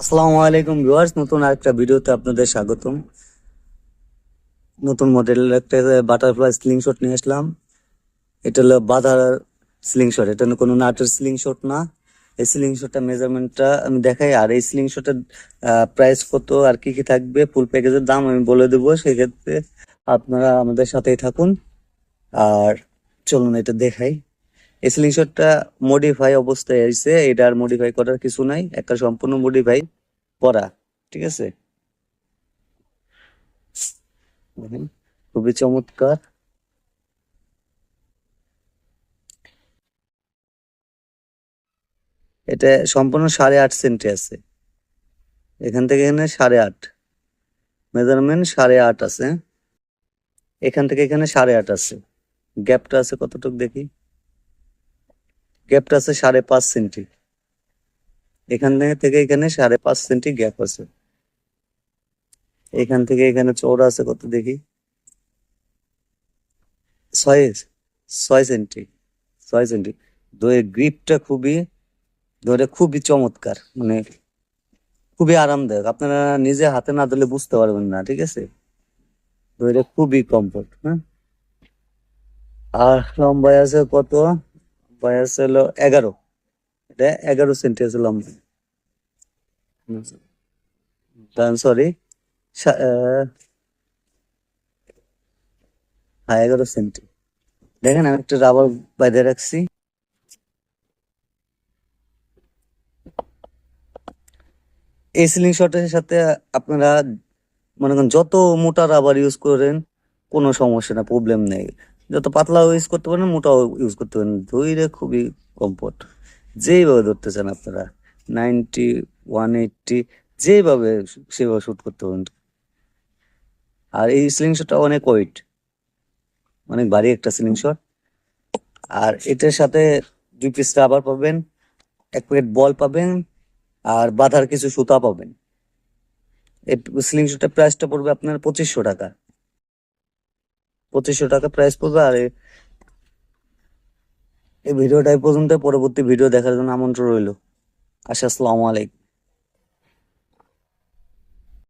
আসসালামু আলাইকুম ভিউয়ার্স, নতুন আরেকটা ভিডিওতে আপনাদের স্বাগতম। নতুন মডেলের একটা বাটারফ্লাই স্লিং শট নিয়ে আসলাম। এটা হলো বাধার স্লিং শট এটা কোনো নাটের স্লিং শট না। এই স্লিং শটটা মেজারমেন্টটা আমি দেখাই, আর এই স্লিং শটের প্রাইস কত আর কি কি থাকবে ফুল প্যাকেজের দাম আমি বলে দেবো, সেক্ষেত্রে আপনারা আমাদের সাথেই থাকুন। আর চলুন এটা দেখাই। এই স্লিং মডিফাই অবস্থায় এসেছে এটা আর মডিফাই করার কিছু নাই, একটা সম্পূর্ণ মডিফাই করা, ঠিক আছে? খুবই চমৎকার। এটা সম্পূর্ণ সাড়ে আট সেন্টি আছে। এখান থেকে এখানে সাড়ে আট। মেজারমেন্ট সাড়ে আট আছে। এখান থেকে এখানে সাড়ে আট আছে। গ্যাপটা আছে কতটুকু দেখি? গ্যাপটা আছে সাড়ে পাঁচ সেন্টি এখান থেকে এখানে সাড়ে পাঁচ সেন্টি গ্যাপ আছে। এখান থেকে এখানে চৌড়া আছে কত দেখি? ছয় ছয় সেন্টি ছয় সেন্টি দইয়ের গ্রিপটা খুবই, দইটা খুবই চমৎকার মানে খুবই আরামদায়ক। আপনারা নিজে হাতে না দিলে বুঝতে পারবেন না, ঠিক আছে? দইটা খুবই কমফোর্ট হ্যাঁ? আর লম্বায় আছে কত? আছে হলো এগারো। এটা এগারো সেন্টি আছে লম্বা। সরি হ্যাঁ এগারো সেন্টি। দেখেন আমি একটা রাবার বাইরে রাখছি। এই সিলিং শটের সাথে আপনারা মনে করেন যত মোটা রাবার ইউজ করেন, কোনো সমস্যা না প্রবলেম নেই। যত পাতলা ইউজ করতে পারেন, মোটাও ইউজ করতে পারেন। ধৈরে খুবই কমফোর্ট যেইভাবে ধরতে চান আপনারা নাইনটি ওয়ান এইটটি যেভাবে সেভাবে শ্যুট করতে পারেন। আর এই সিলিং শটটা অনেক ওয়েট অনেক ভারী একটা সিলিং শট আর এটার সাথে দুই পিস রাবার পাবেন, এক প্যাকেট বল পাবেন, আর বাঁধার কিছু সুতা পাবেন। এই সিলিং শটের প্রাইসটা পড়বে আপনার পঁচিশশো টাকা। পঁচিশশো টাকা প্রাইস পড়বে আর এই ভিডিওটাই পর্যন্ত পরবর্তী ভিডিও দেখার জন্য আমন্ত্রণ রইল। আসসালামু আলাইকুম।